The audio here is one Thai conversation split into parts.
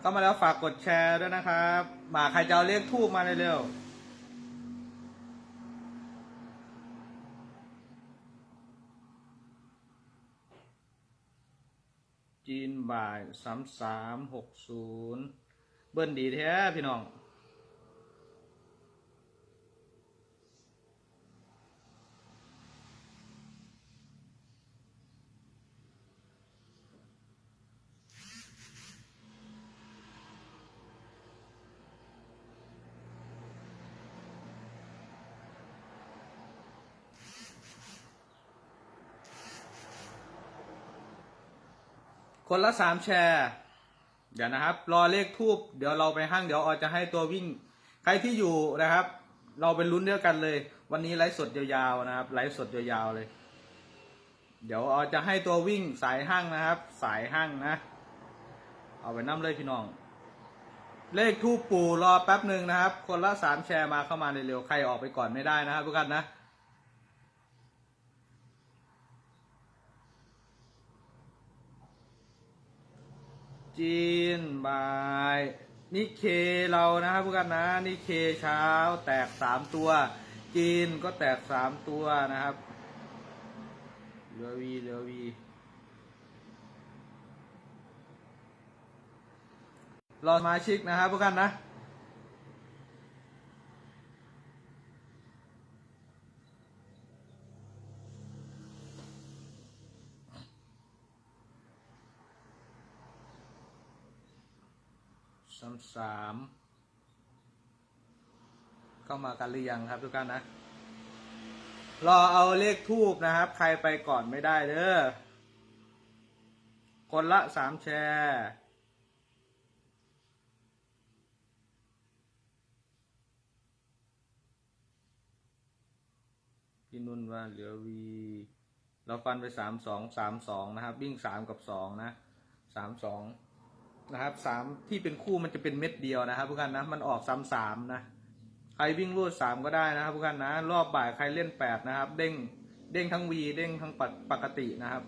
เข้ามาแล้วฝากกดแชร์ด้วยนะครับมาใครจะเอาเลขทูบมาเร็วๆจีนบ่ายสามสามหกศูนย์เบิ้ลดีแท้พี่น้อง คนละสามแชร์ เดี๋ยวนะครับ รอเลขทูบเดี๋ยวเราไปห้างเดี๋ยวออจะให้ตัววิ่ง ใครที่อยู่นะครับ เราเป็นลุ้นเดียวกันเลย วันนี้ไลฟ์สดยาวๆนะครับไลฟ์สดยาวๆเลย เดี๋ยวออจะให้ตัววิ่งสายห้างนะครับ สายห้างนะ เอาไปน้ำเลยพี่น้อง เลขทูปปู่รอแป๊บหนึ่งนะครับ คนละสามแชร์มาเข้ามาเร็วๆใครออกไปก่อนไม่ได้นะครับทุกท่านนะ จีนบายนิเคเรานะครับพวกกันนะนิเคเช้าแตกสามตัว จีนก็แตกสามตัวนะครับเรือวีเรือวีรอสมาชิกนะครับพวกกันนะ สามสามเข้ามากันหรือยังครับทุกท่านนะ รอเอาเลขทูบนะครับ ใครไปก่อนไม่ได้เด้อคนละสามแชร์พี่นุ่นว่าเหลือวีเราฟันไปสามสองสามสองนะครับ วิ่งสามกับสองนะสามสอง นะครับสามที่เป็นคู่มันจะเป็นเม็ดเดียวนะครับทุกท่านนะมันออกซ้ำสามนะใครวิ่งรูดสามก็ได้นะครับทุกท่านนะ รอบบ่ายใครเล่นแปดนะครับ เด้งเด้งทั้งวีเด้งทั้งปกปกตินะครับ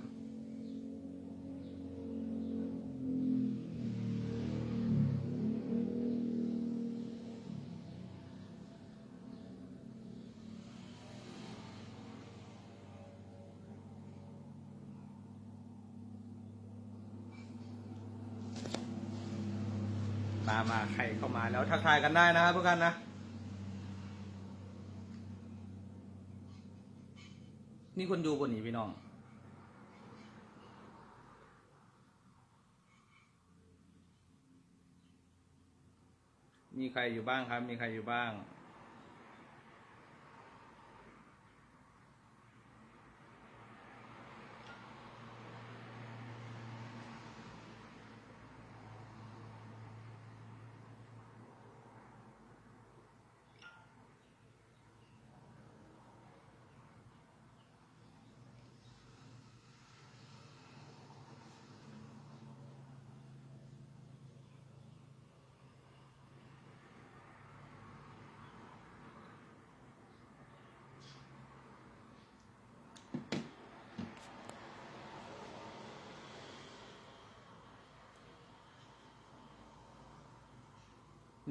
เข้ามาแล้วทักทายกันได้นะครับทุกท่านนะ นี่คนดูบนนี้พี่น้องมีใครอยู่บ้างครับ มีใครอยู่บ้าง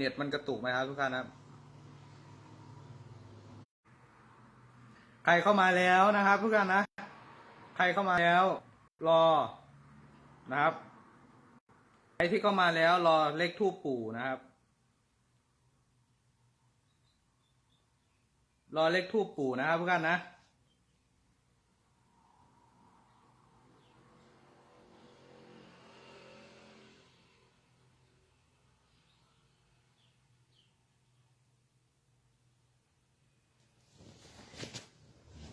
เน็ตมันกระตุกไหมครับทุกท่านครับ ใครเข้ามาแล้วนะครับทุกท่านนะ ใครเข้ามาแล้ว รอนะครับ ใครที่เข้ามาแล้วรอเลขทูปปู่นะครับ รอเลขทูปปู่นะครับทุกท่านนะ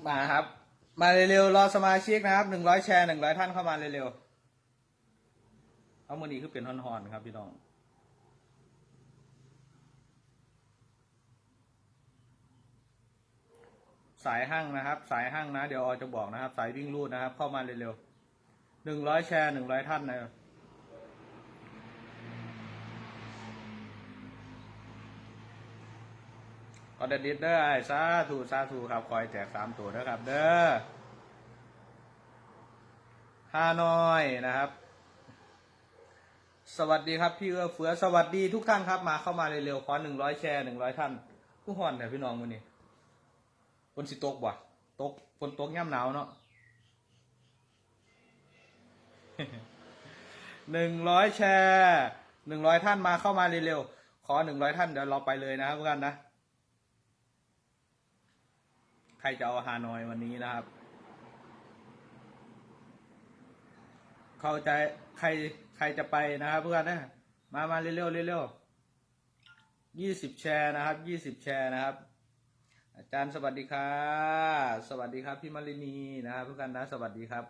มาครับ มาเร็วๆรอสมาชิกนะครับหนึ่งร้อยแชร์หนึ่งร้อยท่านเข้ามาเร็วๆเอามือนี้คือเป็นฮอนๆครับพี่น้องสายห้างนะครับ สายห้างนะ เดี๋ยวออจะบอกนะครับ สายวิ่งรูดนะครับ เข้ามาเร็วๆหนึ่งร้อยแชร์หนึ่งร้อยท่านนะครับก็ เด็ดดิดเด้อไอ้ซาถูซาถูครับคอยแจกสามตัวนะครับเด้อฮานอยนะครับ สวัสดีครับพี่เอื้อเฟือสวัสดีทุกท่านครับมาเข้ามาเร็วๆขอหนึ่งร้อยแชร์หนึ่งร้อยท่านผู้ฮอนเนี่ยพี่น้องวันนี้ฝนสิตกบ่ตกฝนตกย่ำหนาวเนาะหนึ่งร้อยแชร์หนึ่งร้อยท่านมาเข้ามาเร็วๆขอหนึ่งร้อยท่านเดี๋ยวเราไปเลยนะครับกท่านนะ ใครจะเอาฮานอยวันนี้นะครับ เข้าใจใครใครจะไปนะครับเพื่อนนะ มามาเร็วๆเร็วๆยี่สิบแชร์นะครับยี่สิบแชร์นะครับ อาจารย์สวัสดีครับ สวัสดีครับพี่มารินีนะครับเพื่อนนะสวัสดีครับ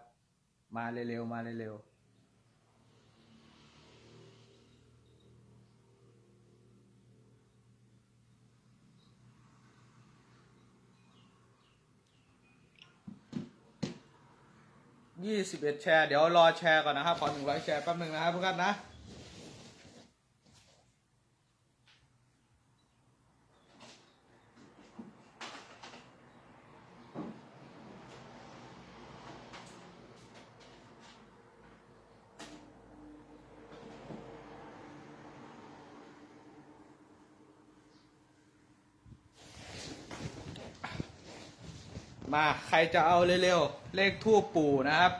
มาเร็วๆมาเร็วๆ ยี่สิบเอ็ดแชร์ เดี๋ยวรอแชร์ก่อนนะครับ ขอหนึ่งร้อยแชร์แป๊บหนึ่งนะครับเพื่อนนะ มาใครจะเอาเร็วๆ เลขทูปปู่นะครับ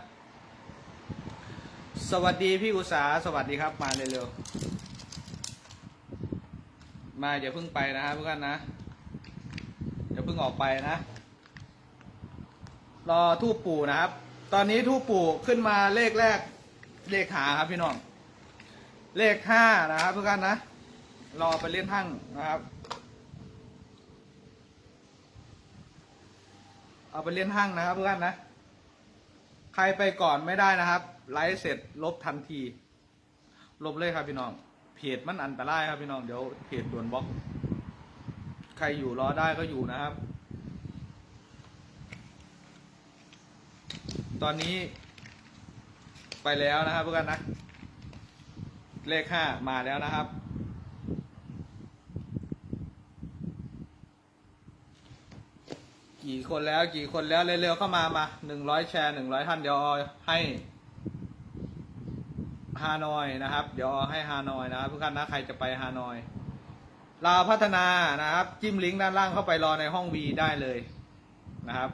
สวัสดีพี่อุตสาสวัสดีครับมาเร็วๆ มาอย่าเพิ่งไปนะครับเพื่อนนะอย่าเพิ่งออกไปนะ รอทูปปู่นะครับ ตอนนี้ทูปปู่ขึ้นมาเลขแรกเลขหาครับพี่น้อง เลขห้านะครับเพื่อนนะ รอไปเล่นทั้งนะครับ เอาไปเล่นห้างนะครับเพื่อนนะ ใครไปก่อนไม่ได้นะครับ ไลฟ์เสร็จลบทันที ลบเลยครับพี่น้อง เพจมันอันตรายครับพี่น้องเดี๋ยวเพจโดนบล็อก ใครอยู่รอได้ก็อยู่นะครับ ตอนนี้ ไปแล้วนะครับเพื่อนนะ เลขห้ามาแล้วนะครับ กี่คนแล้วกี่คนแล้วเร็วๆเข้ามามาหนึ่งร้อยแชร์หนึ่งร้อยท่านเดี๋ยวเอาให้ฮานอยนะครับ เดี๋ยวเอาให้ฮานอยนะครับทุกท่านนะใครจะไปฮานอยลาวพัฒนานะครับ จิ้มลิงก์ด้านล่างเข้าไปรอในห้องวีได้เลยนะครับ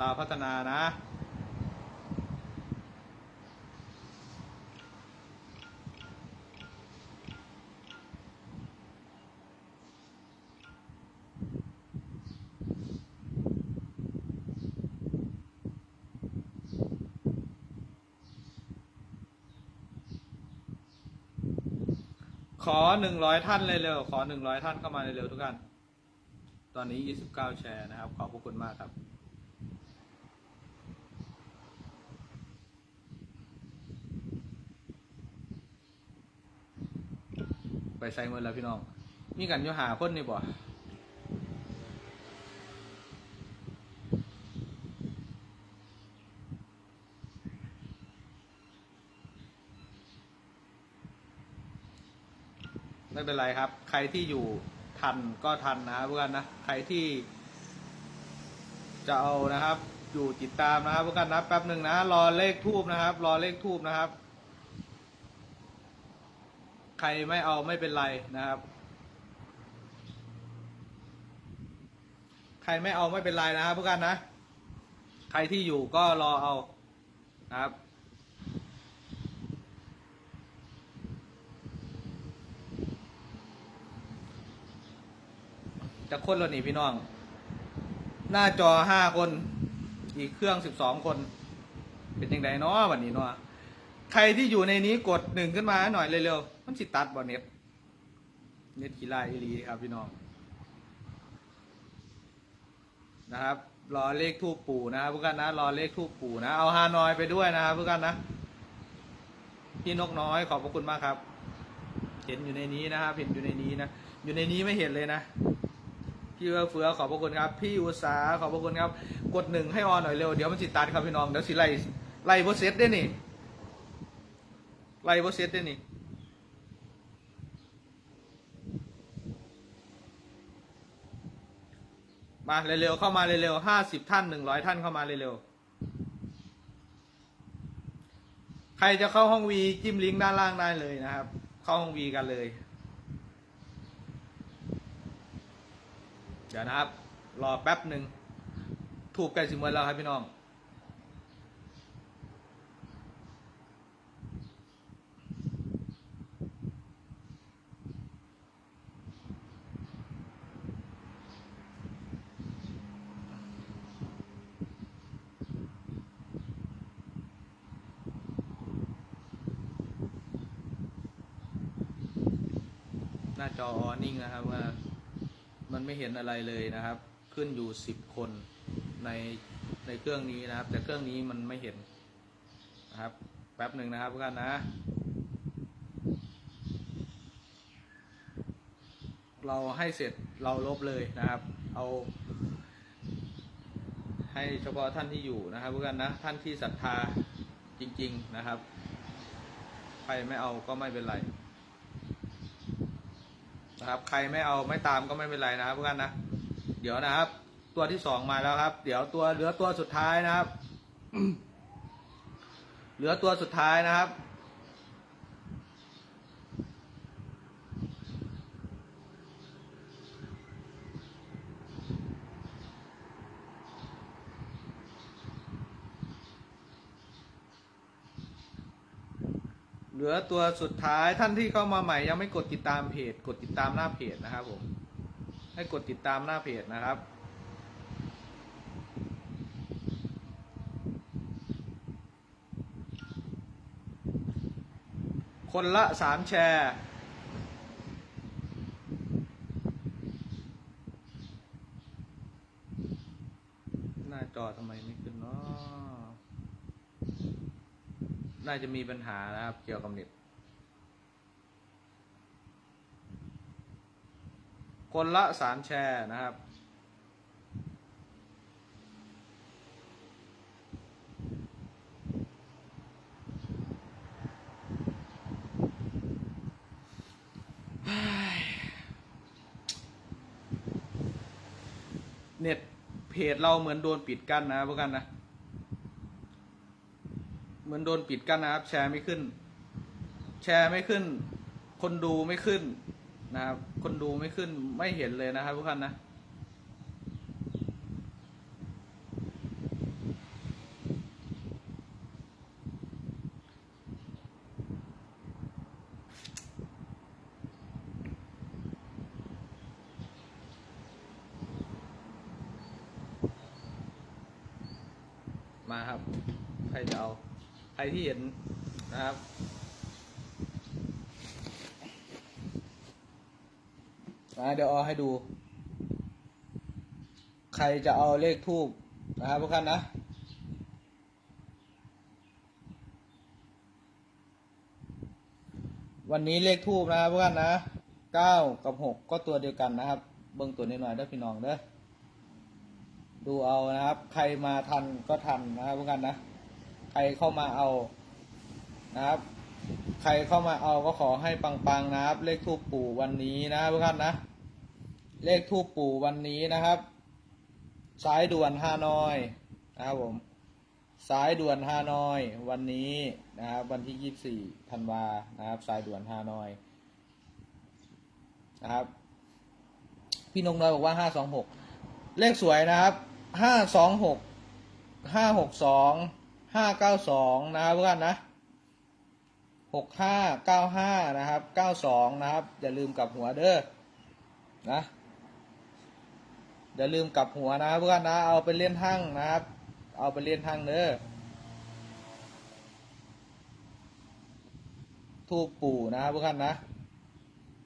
ลาวพัฒนานะ ขอหนึ่งร้อยท่านเลยเร็วขอหนึ่งร้อยท่านเข้ามาเร็วๆทุกท่าน ตอนนี้ยี่สิบเก้าแชร์นะครับ ขอบพระคุณมากครับ ไปใส่เงินแล้วพี่น้อง มีกันยูหาคนนี่บ่ เป็นไรครับ ใครที่อยู่ทันก็ทันนะครับเพื่อนนะ ใครที่ จะเอานะครับ อยู่ติดตามนะครับเพื่อนนะแป๊บหนึ่งนะ รอเลขทูบนะครับ รอเลขทูบนะครับ ใครไม่เอาไม่เป็นไรนะครับ ใครไม่เอาไม่เป็นไรนะครับเพื่อนนะ ใครที่อยู่ก็รอเอานะครับ จะคนแล้วนี่พี่น้อง หน้าจอห้าคน อีกเครื่องสิบสองคน เป็นยังไงเนาะวันนี้เนาะใครที่อยู่ในนี้กดหนึ่งขึ้นมาหน่อยเร็วๆมันสิตัดบอเน็ตเน็ตกีฬาอีรีครับพี่น้องนะครับ รอเลขทูปปู่นะครับพวกกันนะ รอเลขทูปปู่นะ เอาฮานอยไปด้วยนะครับพวกกันนะ พี่นกน้อยขอบพระคุณมากครับ เห็นอยู่ในนี้นะครับ เห็นอยู่ในนี้นะ อยู่ในนี้ไม่เห็นเลยนะ พี่เอื้อเฟือขอบพระคุณครับ พี่อุตสาขอบพระคุณครับ กดหนึ่งให้ออนหน่อยเร็ว เดี๋ยวมันสิตัดครับพี่น้อง เดี๋ยวสิไล่ไล่โปรเซสได้นี่ ไล่โปรเซสได้นี่มาเร็วๆเข้ามาเร็วๆห้าสิบท่านหนึ่งร้อยท่านเข้ามาเร็วๆ ใครจะเข้าห้องวีจิ้มลิงก์ด้านล่างได้เลยนะครับ เข้าห้องวีกันเลย เดี๋ยวนะครับ รอแป๊บหนึ่งถูกไก่สิมวนแล้วครับพี่น้อง หน้าจอออนิ่งนะครับว่า มันไม่เห็นอะไรเลยนะครับ ขึ้นอยู่สิบคนในในเครื่องนี้นะครับ แต่เครื่องนี้มันไม่เห็นนะครับ แป๊บหนึ่งนะครับกท่านนะ เราให้เสร็จเราลบเลยนะครับ เอา ให้เฉพาะท่านที่อยู่นะครับกท่านนะ ท่านที่ศรัทธาจริง ๆนะครับ ใครไม่เอาก็ไม่เป็นไร นะครับ ใครไม่เอาไม่ตามก็ไม่เป็นไรนะครับเพื่อนนะ เดี๋ยวนะครับ ตัวที่สองมาแล้วครับ เดี๋ยวตัวเหลือตัวสุดท้ายนะครับ เหลือตัวสุดท้ายนะครับ เหลือตัวสุดท้ายท่านที่เข้ามาใหม่ยังไม่กดติดตามเพจ กดติดตามหน้าเพจนะครับผมให้กดติดตามหน้าเพจนะครับ คนละสามแชร์ หน้าจอทำไมไม่ขึ้นเนาะ น่าจะมีปัญหานะครับ เกี่ยวกับเน็ต คนละสามแชร์นะครับ เน็ตเพจเราเหมือนโดนปิดกั้นนะพวกกันนะ เหมือนโดนปิดกั้นนะครับ แชร์ไม่ขึ้น แชร์ไม่ขึ้น คนดูไม่ขึ้นนะครับ คนดูไม่ขึ้นไม่เห็นเลยนะครับทุกท่านนะ มาครับ ใครจะเอา ใคร ที่เห็นนะครับอ่าเดี๋ยวเอาให้ดู ใครจะเอาเลขทูบนะครับทุกท่านนะวันนี้เลขทูบนะครับทุกท่านนะเก้ากับหกก็ตัวเดียวกันนะครับ เบิ้งตัวนิดหน่อยเด้พี่น้องเด้อดูเอานะครับ ใครมาทันก็ทันนะครับทุกท่านนะ ใครเข้ามาเอานะครับ ใครเข้ามาเอาก็ขอให้ปังๆนะครับ เลขทูปปู่วันนี้นะทุกท่านนะ เลขทูปปู่วันนี้นะครับ สายด่วนฮานอยนะครับผมสายด่วนฮานอยวันนี้นะครับวันที่ยี่สี่ธันวานะครับ สายด่วนฮานอยนะครับ พี่นงน้อยบอกว่าห้าสองหกเลขสวยนะครับห้าสองหกห้าหกสอง ห้าเก้าสองนะครับทุกท่านนะหกห้าเก้าห้านะครับเก้าสองนะครับ อย่าลืมกลับหัวเด้อนะอย่าลืมกลับหัวนะครับเพื่อนนะ เอาไปเล่นทั้งนะครับ เอาไปเล่นทั้งเด้อทูปปู่นะครับเพื่อนนะ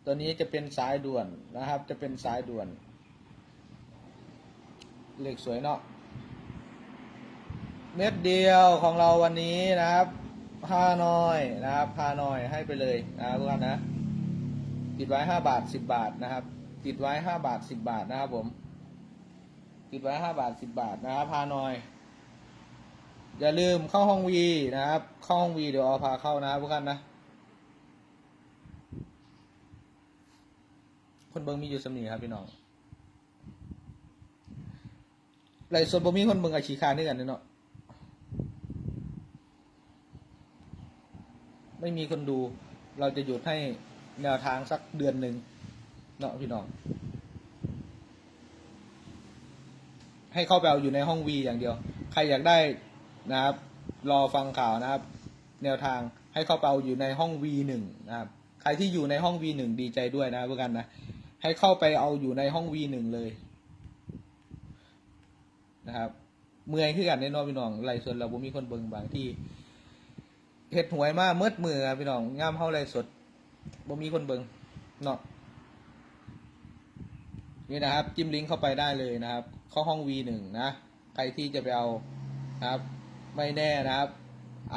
ตัวนี้จะเป็นสายด่วนนะครับ จะเป็นสายด่วนเหล็กสวยเนาะ เม็ดเดียวของเราวันนี้นะครับพาหน่อยนะครับพาหน่อยให้ไปเลยนะครับทุกท่านนะ ติดไว้ห้าบาทสิบบาทนะครับ ติดไว้ห้าบาทสิบบาทนะครับผม ติดไว้ห้าบาทสิบบาทนะครับพาหน่อย อย่าลืมเข้าห้องวีนะครับ เข้าห้องวีเดี๋ยวเอาพาเข้านะครับทุกท่านนะ คนเบิงมีอยู่สำนีครับพี่น้องไรส่วนบ่มีคนเบิงอาชีคานี่กันเนาะ ไม่มีคนดู เราจะหยุดให้แนวทางสักเดือนหนึ่งเนาะพี่น้อง ให้เข้าไปเอาอยู่ในห้องวีอย่างเดียว ใครอยากได้นะครับ รอฟังข่าวนะครับ แนวทางให้เข้าไปเอาอยู่ในห้อง V1 นะครับ ใครที่อยู่ในห้อง V1 ดีใจด้วยนะเพื่อนกันนะ ให้เข้าไปเอาอยู่ในห้อง V1 เลยนะครับ เมื่อยขึ้นกันแน่นอนพี่น้องไล่สดเราบ่มีคนเบิ่งบางที่ เฮ็ดหวยมากมืดมือครับพี่น้องงามเฮาไล่สดบ่มีคนเบิงเนาะนี่นะครับ จิ้มลิงก์เข้าไปได้เลยนะครับ เข้าห้อง V1 นะใครที่จะไปเอานะครับ ไม่แน่นะครับ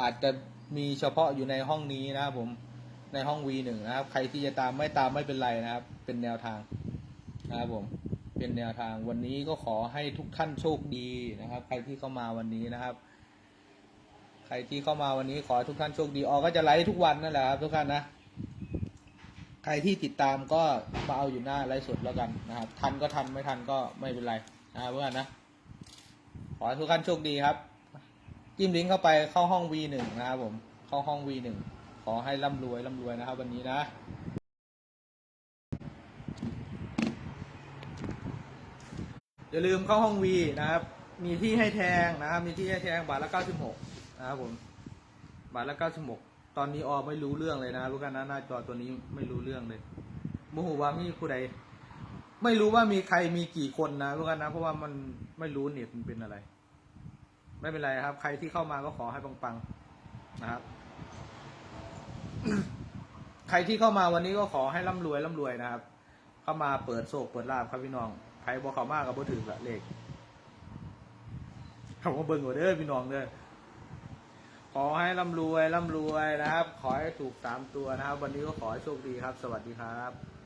อาจจะมีเฉพาะอยู่ในห้องนี้นะครับผมในห้อง V1 นะครับ ใครที่จะตามไม่ตามไม่เป็นไรนะครับ เป็นแนวทางนะครับผมเป็นแนวทางวันนี้ก็ขอให้ทุกท่านโชคดีนะครับ ใครที่เข้ามาวันนี้นะครับ ใครที่เข้ามาวันนี้ขอทุกท่านโชคดีออกก็จะไลฟ์ทุกวันนั่นแหละครับทุกท่านนะ ใครที่ติดตามก็มาเอาอยู่หน้าไลฟ์สดแล้วกันนะครับทันก็ทันไม่ทันก็ไม่เป็นไรนะครับเพื่อนนะ ขอทุกท่านโชคดีครับจิ้มลิงก์เข้าไปเข้าห้อง V1 นะครับผมเข้าห้อง V1 ขอให้ร่ำรวยร่ำรวยนะครับ วันนี้นะอย่าลืมเข้าห้อง V นะครับ มีที่ให้แทงนะครับ มีที่ให้แทงบาทละ96 นะครับผมบาทละ96ตอนนี้ออไม่รู้เรื่องเลยนะรับทุกท่านนะหน้าจอตัวนี้ไม่รู้เรื่องเลยโมโหว่ามีผู้ใดไม่รู้ว่ามีใครมีกี่คนนะทุกท่านนะ เพราะว่ามันไม่รู้เน็ตมันเป็นอะไร ไม่เป็นไรครับ ใครที่เข้ามาก็ขอให้ปังๆนะครับ ใครที่เข้ามาวันนี้ก็ขอให้ร่ำรวยร่ำรวยนะครับ เข้ามาเปิดโศกเปิดลาบครับพี่น้องใครบอกเขามากกับบ่ถือละเลขเขาก็เบิ่งกว่าเด้อพี่น้องเด้อ อให้ร่ำรวยร่ำรวยนะครับ ขอให้ถูกสามตัวนะครับ วันนี้ก็ขอให้โชคดีครับ สวัสดีครับ